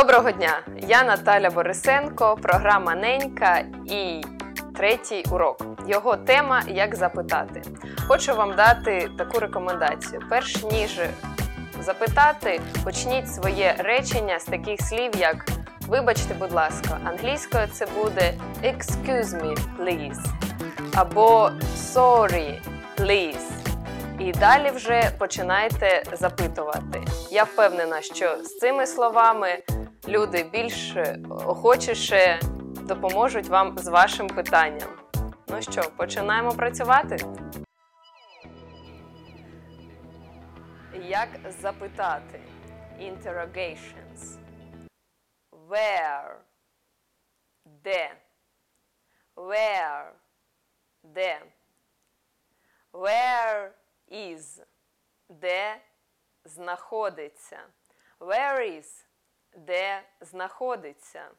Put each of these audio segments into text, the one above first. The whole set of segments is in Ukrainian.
Доброго дня! Я Наталя Борисенко, програма Ненька і третій урок. Його тема як запитати. Хочу вам дати таку рекомендацію. Перш ніж запитати, почніть своє речення з таких слів, як Вибачте, будь ласка, англійською це буде Excuse me, please або Sorry, please. І далі вже починайте запитувати. Я впевнена, що з цими словами люди більш охочіше допоможуть вам з вашим питанням. Ну що, починаємо працювати? Як запитати? Interrogations. Where? Де? Where? Де? Where is? Де знаходиться? Where is? Де знаходиться?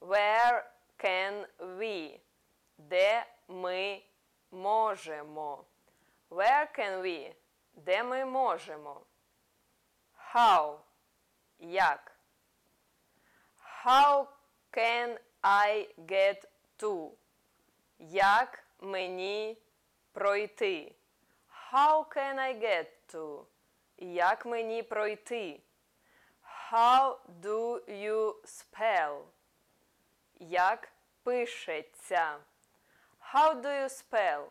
Where can we? Де ми можемо? Where can we? Де ми можемо? How? Як? How can I get to? Як мені пройти? How can I get to? Як мені пройти? How do you spell? Як пишеться? How do you spell?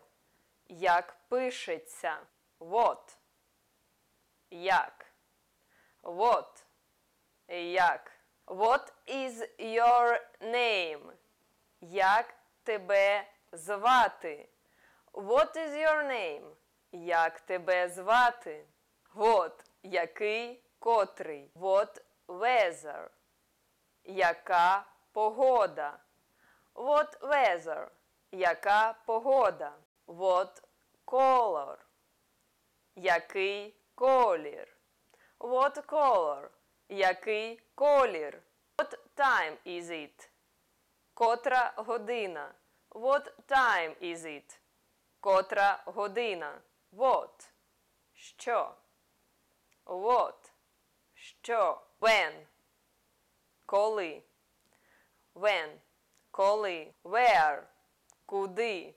Як пишеться? What? Як? What? Як? What is your name? Як тебе звати? What is your name? Як тебе звати? What який котрий? What weather? Яка погода? What weather? Яка погода? What color? Який колір? What color? Який колір? What time is it? Котра година? What time is it? Котра година? What? Що? What? Що? When? Коли? When? Коли? Where? Куди?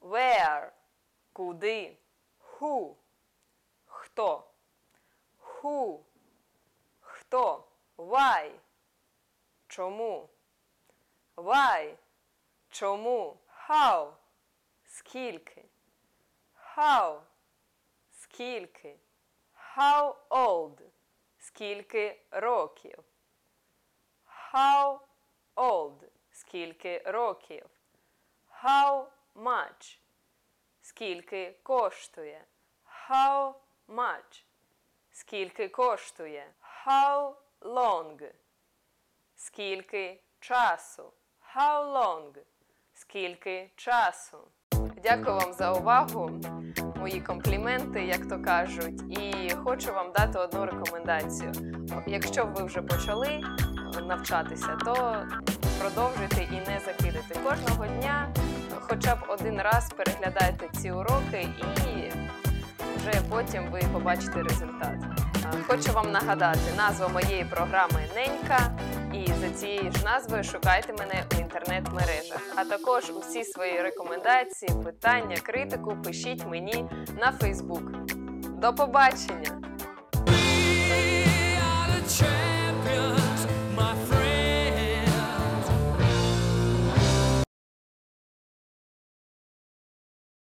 Where? Куди? Who? Хто? Who? Хто? Why? Чому? Why? Чому? How? Скільки? How? Скільки? How old? Скільки років? How old? Скільки років? How much? Скільки коштує? How much? Скільки коштує? How long? Скільки часу? How long? Скільки часу? Дякую вам за увагу, мої компліменти, як то кажуть, і хочу вам дати одну рекомендацію. Якщо ви вже почали навчатися, то продовжуйте і не закидайте. Кожного дня хоча б один раз переглядайте ці уроки і вже потім ви побачите результат. Хочу вам нагадати назву моєї програми Ненька. І за цією ж назвою шукайте мене у інтернет-мережах. А також усі свої рекомендації, питання, критику пишіть мені на Фейсбук. До побачення!